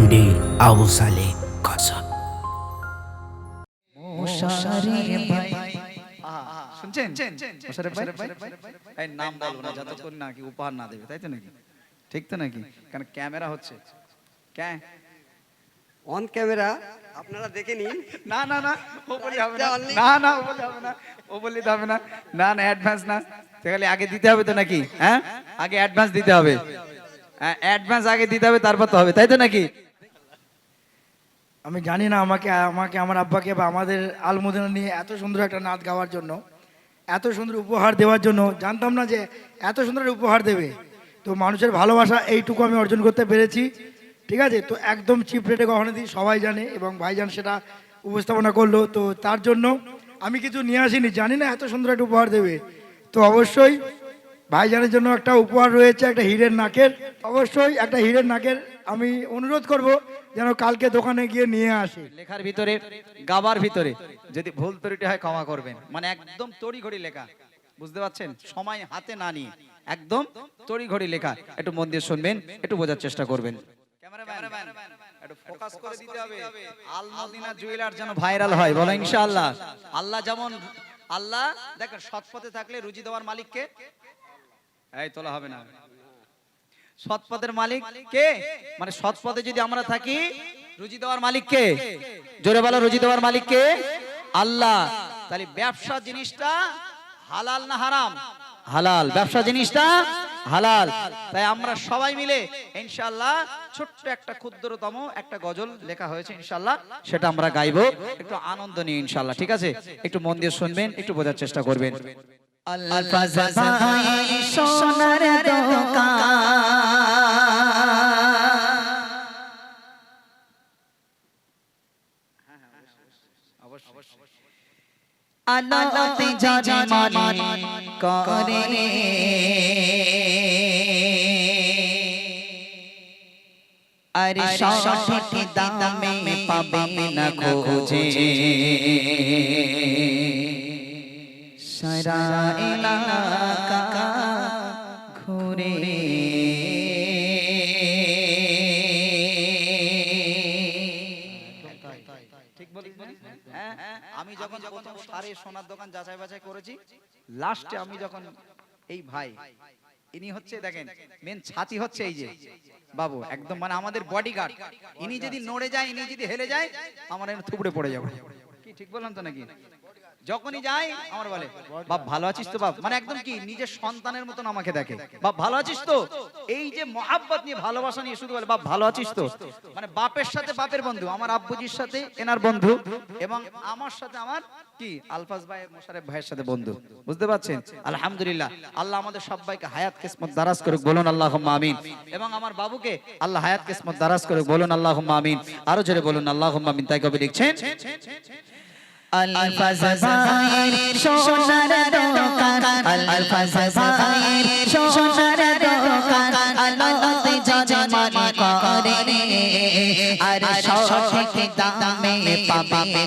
MD Abu সালে কাসাব শুনছেন? ভাই। নাম বলব না যতক্ষণ না। কি উপহার না দেবে তাই তো নাকি? ঠিক তো নাকি? কারণ ক্যামেরা হচ্ছে। ক্যা? অন ক্যামেরা আপনারা দেখে নিন। না না না ও বলি হবে না। না না ও বলি হবে না। ও বললে তো হবে না। না না অ্যাডভান্স না। তাহলে আগে দিতে হবে তো নাকি হ্যাঁ? আগে অ্যাডভান্স দিতে হবে। হ্যাঁ অ্যাডভান্স আগে দিতে হবে তারপর তো হবে তাই তো নাকি? আমি জানি না আমাকে আমাকে, আমার আব্বাকে বা আমাদের আলমোদিনা নিয়ে এত সুন্দর একটা নাচ গাওয়ার জন্য, এত সুন্দর উপহার দেওয়ার জন্য, জানতাম না যে এত সুন্দর উপহার দেবে। তো মানুষের ভালোবাসা এইটুকু আমি অর্জন করতে পেরেছি, ঠিক আছে? তো একদম চিপ রেটে গহনা দিই সবাই জানে এবং ভাইজান সেটা উপস্থাপনা করল। তো তার জন্য আমি কিছু নিয়ে আসিনি, জানি না এত সুন্দর একটা উপহার দেবে। তো অবশ্যই ভাইজানের জন্য একটা উপহার রয়েছে, একটা হীরের নাকের। অবশ্যই একটা হীরের নাকের আমি অনুরোধ করব যেন কালকে দোকানে গিয়ে নিয়ে আসে। লেখার ভিতরে গাবার ভিতরে। যদি ভুল ত্রুটি হয় ক্ষমা করবেন। মানে একদম তড়ি ঘড়ি লেখা। বুঝতে পারছেন? সময় হাতে না নিয়ে। একদম তড়ি ঘড়ি লেখা। একটু মন দিয়ে শুনবেন একটু বোঝার চেষ্টা করবেন। ফোকাস করে দিতে হবে। আল মদিনা জুয়েলার যেন ভাইরাল হয় বলো ইনশাআল্লাহ। আল্লাহ যেমন আল্লাহ দেখেন সৎ পথে থাকলে রুজি দেওয়ার মালিককে? এই তোলা হবে না। সৎ পথের মালিক কে? মানে সৎ পথে যদি আমরা থাকি, রুজি দেওয়ার মালিক কে? জোরে বলো, রুজি দেওয়ার মালিক কে? আল্লাহ। তাহলে ব্যবসা জিনিসটা হালাল না হারাম? হালাল। ব্যবসা জিনিসটা হালাল। তাই আমরা সবাই মিলে ইনশাআল্লাহ ছোট্ট একটা ক্ষুদ্রতম একটা গজল লেখা হয়েছে ইনশাআল্লাহ, সেটা আমরা গাইবো। একটু আনন্দ নিয়ে ইনশাআল্লাহ, ঠিক আছে? একটু মন দিয়ে শুনবেন, একটু বোঝার চেষ্টা করবেন। সোনার দোকান আদালতে যারে মানি করে আরে সঠিক দামে পাবে না খোঁজে সারা এলাকা ঘুরে। ঠিক বলি হ্যাঁ আমি যখন প্রথম সারে সোনার দোকান যাচাই বাছাই করেছি লাস্টে আমি যখন এই ভাই ইনি হচ্ছে দেখেন মেন ছাতি হচ্ছে এই যে বাবু একদম মানে আমাদের বডিগার্ড ইনি যদি নড়ে যায় ইনি যদি হেলে যায় আমার থুবড়ে পড়ে যাব। কি ঠিক বললাম তো নাকি? যখনই যাই, আমার বলে, বাপ, ভালো আছিস তো, বাপ? মানে একদম কি, নিজের সন্তানের মতন আমাকে দেখে। বাপ, ভালো আছিস তো? এই যে মহাব্বত নিয়ে ভালোবাসা নিয়ে শুধু বলে, বাপ, ভালো আছিস তো? মানে বাপের সাথে বাপের বন্ধু, আমার আব্বুজির সাথে এনার বন্ধু, এবং আমার সাথে আমার কি, আলফাজ ভাই মোশারেফ ভাইয়ের সাথে বন্ধু। বুঝতে পারছেন? আলহামদুলিল্লাহ। আল্লাহ আমাদের সবাইকে হায়াত কিসমত দারাজ করুক, বলুন আল্লাহ আমিন। এবং আমার বাবুকে আল্লাহ হায়াত কিসমত দারাজ করুক, বলুন আল্লাহ আমিন। আরও জোরে বলুন আল্লাহ আমিন। তাই কবি লিখছেন আলফাজ ভাই সোনার দোকান আলফাজ ভাই সোনার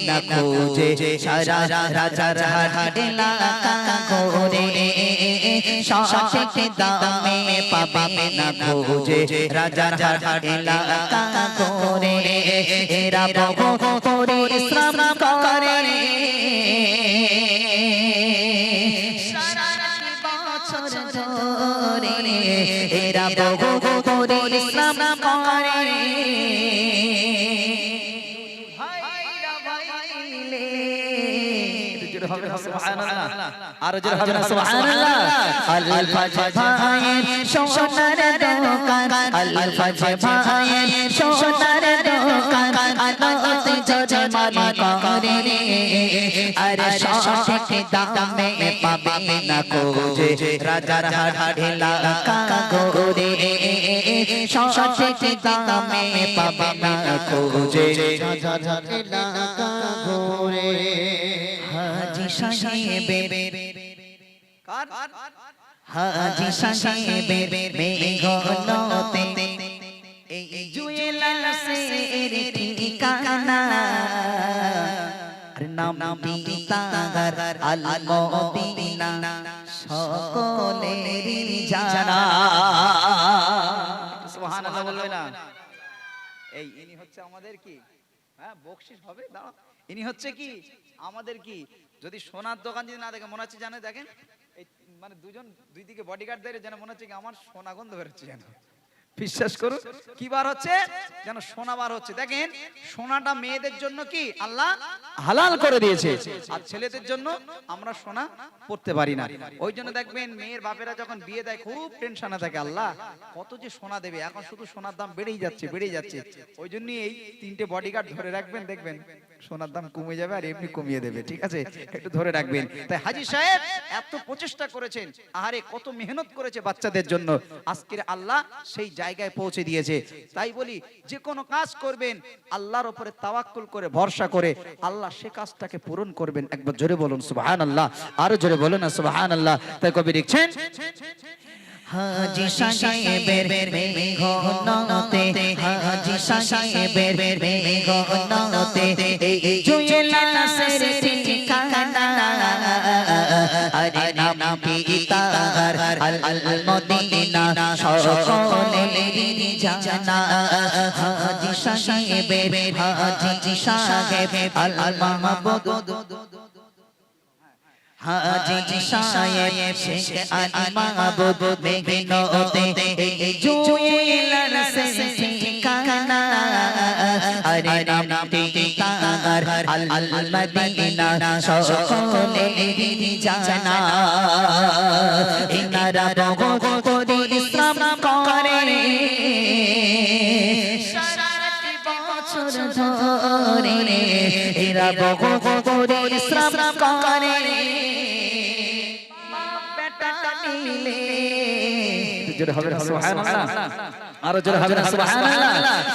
না খোঁজে। সারা রাজার হাট এলাকা ঘুরে সঠিক দামে পাবে না খোঁজে। রাজার হাট এলাকা ঘুরে এরা বহু পরিশ্রম করে। সারাটি বছর ধরে। এরা পরিশ্রম করে আরও হবে না সুবহানাল্লাহ। আলফাজ ভাইয়ের সোনার দোকান আলফাজ ভাইয়ের সোনার দোকান আদালতে জজে মানি করে আর সঠিক দামে পাবে না খোঁজে রাজার হাট এলাকা ঘুরে সঠিক দামে পাবে না খোঁজে রাজার হাট এলাকা ঘুরে হাজি সাহেবের কার হাজি সাহেবের মেঘনতে এই জুয়েলাল সের ঠিকানা। আর নাম তাহার আল মদিনা সকলেরই জানা। সুবহানাল্লাহ বলবে না? এই ইনি হচ্ছে আমাদের কি? হ্যাঁ বকশিস হবে দাঁড়াও। ইনি হচ্ছে কি? আমাদের কি? যদি সোনার দোকান যদি না দেখে মনে হচ্ছে জানে দেখেন? মানে দুজন দুই দিকে বডিগার্ড দেয় যেন মনে হচ্ছে কি আমার সোনা গন্ধ বেরোচ্ছে যেন। বিশ্বাস করুন। কি বার হচ্ছে? যেন সোনা বার হচ্ছে। দেখেন, সোনাটা মেয়েদের জন্য কি আল্লাহ হালাল করে দিয়েছে। আর ছেলেদের জন্য আমরা সোনা পড়তে পারি না। ওই জন্য দেখবেন, মেয়ের বাপেরা যখন বিয়ে দেয়, খুব টেনশনে থাকে আল্লাহ। কত যে সোনা দেবে, এখন শুধু সোনার দাম বেড়েই যাচ্ছে বেড়েই যাচ্ছে। ওই জন্য এই তিনটে বডিগার্ড ধরে রাখবেন, দেখবেন সোনার দাম কমে যাবে আর এমনি কমিয়ে দেবে, ঠিক আছে? একটু ধরে রাখবেন। তাই হাজি সাহেব এত প্রচেষ্টা করেছেন। আহারে, কত মেহনত করেছে বাচ্চাদের জন্য। আজকের আল্লাহ সেই জায়গায় পৌঁছে দিয়েছে। তাই বলি, যে কোনো কাজ করবেন, আল্লাহর উপরে তাওয়াক্কুল করে, ভরসা করে, আল্লাহ সে কাজটাকে পূরণ করবেন। একবার জোরে বলুন, সুবহানাল্লাহ। আরও জোরে বলুন না, সুবহানাল্লাহ। তাই কবি লিখছেন, হাজি সাহেবের মেঘনতে, হাজি সাহেবের মেঘনতে, এই জুয়েলাসের ঠিকানা, আরে নাম কি তার আল মদিনা সকলেরই জানা। হাজি সাহেবের হাজি সাহেব আল মাহবুব হাজি সাহেব শেখ আলী মাহবুব মেঘনতে জুয়েলার সে ঠিকানা আরে নাম ঠিকানার আল আল মদিনা সকলেরই জানা। ইনারা পরিশ্রম করে সারাটি বছর ধরে এরা পরিশ্রম করে বেটা মিলে। জোরে হবে সুবহানাল্লাহ। আরও জোরে হবে সুবহানাল্লাহ।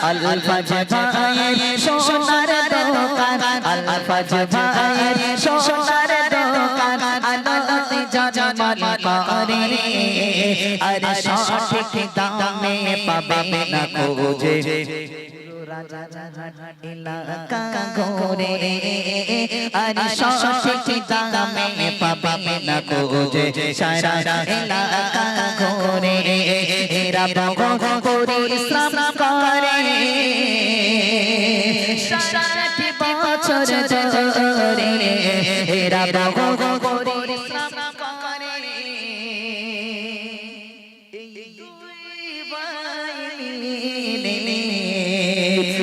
আল আল ফাজে ভাইয়ের সোনার দোকান আল আল ফাজে ভাইয়ের সোনার করে আরে সঠিক দামে পাবে না খোঁজে। এলাকা ঘোরে, আরে সঠিক দামে পাবে না খোঁজে। সারা এলাকা ঘোরে এরা বহু পরিশ্রম করে সারাটি বছর ধরে। এরা বহু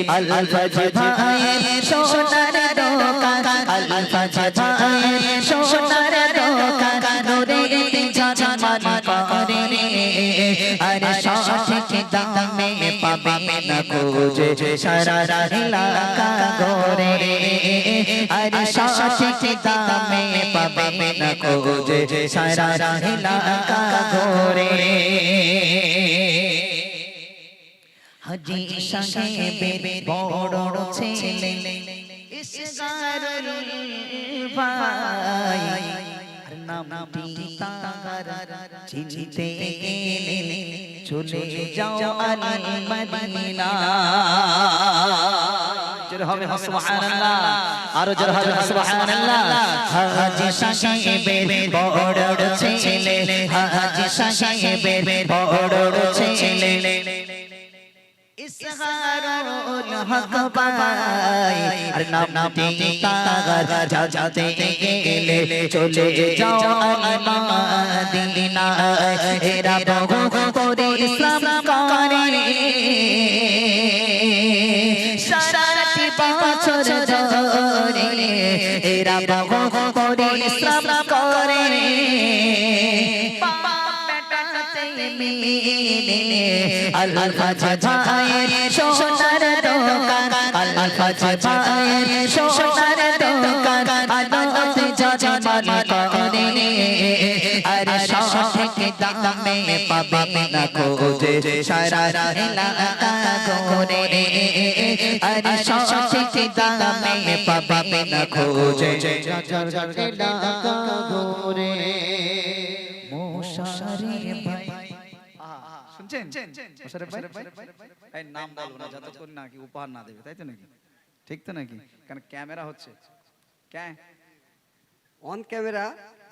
আল ফাজে ভাইয়ের সোনার দোকান আল ফাজে ভাইয়ের সোনার দোকান নূরে জাজামান করে আরে সঠিক দামে পাবে না খোঁজে সারা এলাকা ঘরে আরে সঠিক দামে পাবে না খোঁজে সারা এলাকা ঘরে হাজি সাহেবের বড় ছেলে। ইসগারুল ভাই। আর নামটি তার চিনতে গেলে চলে যাও আলী মদিনা হবে সুবহানাল্লাহ। আরও জোরে হবে সুবহানাল্লাহ। হাজি সাহেবের বড় ছেলে। হাজি সাহেবের বড় ছেলে। ইসহারুল হক পাই আর নাম নামটি তাগার যাতে গেলে চলে যাও মদিনা এরা বহু করে ইসলাম করে। সারাটি বছর ধরে এরা বহু করে ইসলাম করে। আল্লাহ ফাজা ভাইয়ের সোনার দোকান আল্লাহ ফাজা ভাইয়ের সোনার দোকান আদালতে জজমান করে আরে সঠিক দামে পাবে না খোঁজে সারা এলাকা ঘোরে আরে সঠিক দামে পাবে না খোঁজে এলাকা ঘোরে মশারি ভাই শুনছেন? ভাই? এই নাম বলব না যতক্ষণ না কি উপহার না দেবে তাই তো নাকি? ঠিক তো নাকি? কারণ ক্যামেরা হচ্ছে? ক্যা? অন ক্যামেরা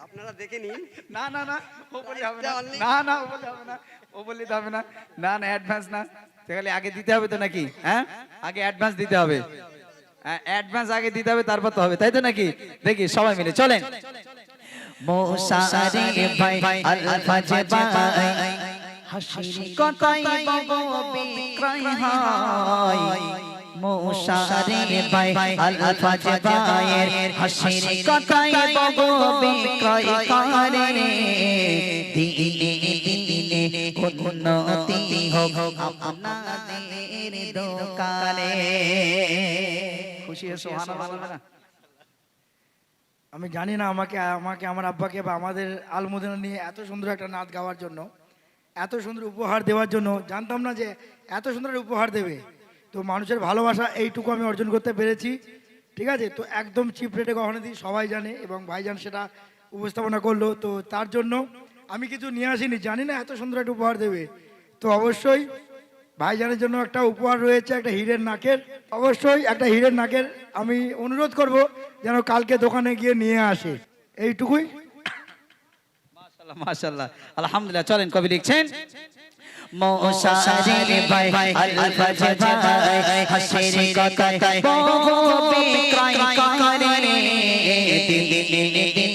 আপনারা দেখে নিন। না না না ও বলি হবে না। না না ও বলি হবে না ও বলি হবে না। না না অ্যাডভান্স না। তাহলে আগে দিতে হবে তো নাকি? হ্যাঁ? আগে অ্যাডভান্স দিতে হবে। অ্যাডভান্স আগে দিতে হবে তারপর তো হবে তাই তো নাকি? দেখি সবাই মিলে চলেন। মোসারে ভাই আলফাজ ভাই। হাসির কথাই বগো বিক্রয় হয়। মোসারে ভাই আলফাজ ভাইয়ের হাসির কথাই বগো বিক্রয় করে। দিনে দিনে উন্নতি হোক আপনাদের দোকানে। খুশি সুবহানাল্লাহ বলবে আমি জানি না আমাকে আমাকে আমার আব্বাকে বা আমাদের আলমোদনা নিয়ে এত সুন্দর একটা নাচ গাওয়ার জন্য। এত সুন্দর উপহার দেওয়ার জন্য, জানতাম না যে এত সুন্দর উপহার দেবে। তো মানুষের ভালোবাসা এইটুকু আমি অর্জন করতে পেরেছি, ঠিক আছে? তো একদম চিপ রেটে গহনা দিই সবাই জানে এবং ভাইজান সেটা উপস্থাপনা করল। তো তার জন্য আমি কিছু নিয়ে আসিনি, জানি না এত সুন্দর একটা উপহার দেবে। তো অবশ্যই ভাইজানের জন্য একটা উপহার রয়েছে, একটা হীরের নাকের। অবশ্যই একটা হীরের নাকের আমি অনুরোধ করব যেন কালকে দোকানে গিয়ে নিয়ে আসে। এইটুকুই। মাশাআল্লাহ আলহামদুলিল্লাহ চলেন কবি লিখছেন মোসারে ভাই আলফাজ ভাই হাসির কথাই বগো বিক্রয় করে দিনে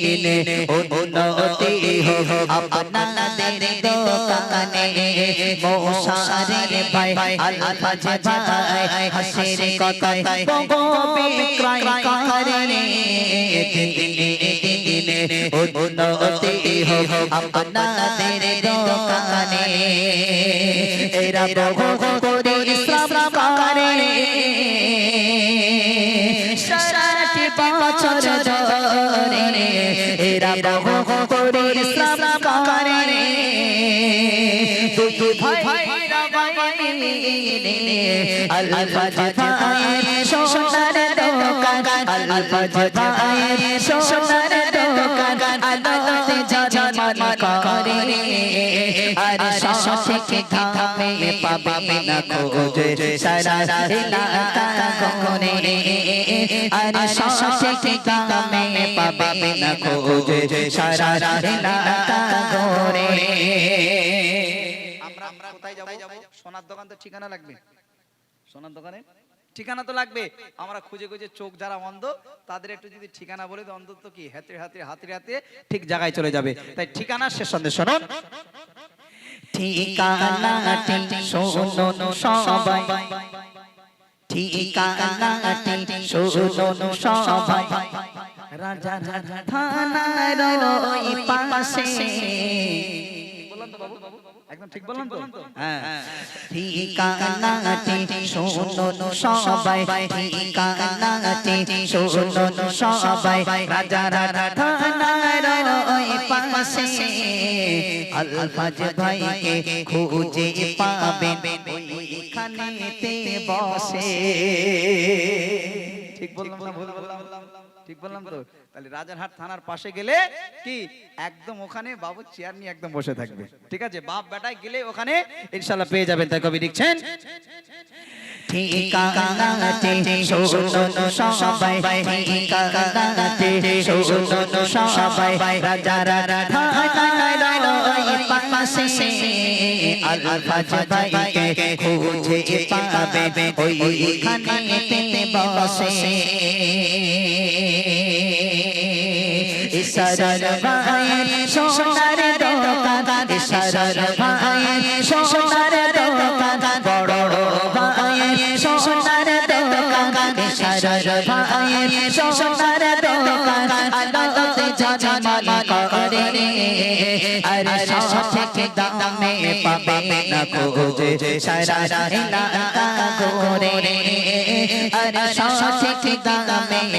দিনে উন্নতি হোক আপনাদের দোকানে মোসারে ভাই আলফাজ ভাই হাসির কথাই বগো বিক্রয় করে দিনে দিনে উন্নতি হোক আপনাদের দোকানে। এরা বহু পরিশ্রম করে সারাটি বছর ধরে এরা বহু করে দুই ভাইরা ভাই মিলে আলফাজ ভাইয়ের সোনার দোকান। আলফাজ সোনার ধামে পাবে না খোঁজে। সারা এলাকা আর ধামে পাবে না খোঁজে। সারা এলাকা আমরা আমরা কোথায় যাব? সোনার দোকান তো ঠিকানা লাগবে। সোনার দোকানে? ঠিকানা তো লাগবে। আমরা খুঁজে খুঁজে চোখ যারা অন্ধ তাদের একটু যদি ঠিকানা বলে তো অন্তত কি হাতে হাতে হাতে হাতে ঠিক জায়গায় চলে যাবে। তাই ঠিকানা শেষ সন্দেশ শুনুন। ঠিকানাটি শোনো সবাই। ঠিকানাটি শোনো সবাই। রাজা থানার পাশে। বলুন তো বাবু। একদম ঠিক বললাম তো? হ্যাঁ। ঠিকানাটি শোনো সবাই ঠিকানাটি শোনো সবাই। রাজা রাজা থানার ওই পাশে। আলফাজ ভাইকে খুঁজে পাবেন ওইখানেতে বসে। ঠিক বললাম না ভুল বললাম? ঠিক বললাম তো? তাহলে রাজারহাট থানার পাশে গেলে কি? একদম ওখানে বাবু চেয়ার নিয়ে একদম বসে থাকবে। ঠিক আছে? বাপ বেটায় গেলে ওখানে ইনশাল্লাহ পেয়ে যাবেন। তাই কবি লিখছেন সবাই, ঠিকানাতে ইসারার ভাইয়ের সোনার দোকান ইসারার ভাইয়ের সোনার দোকান বড় ভাইয়ের সোনার দোকান ইসারার ভাইয়ের সোনার দোকান আলোতে ঝলমল করে আরে সঠিক দামে পাবে না খোঁজে সারা এলাকা ঘুরে আরে সঠিক দামে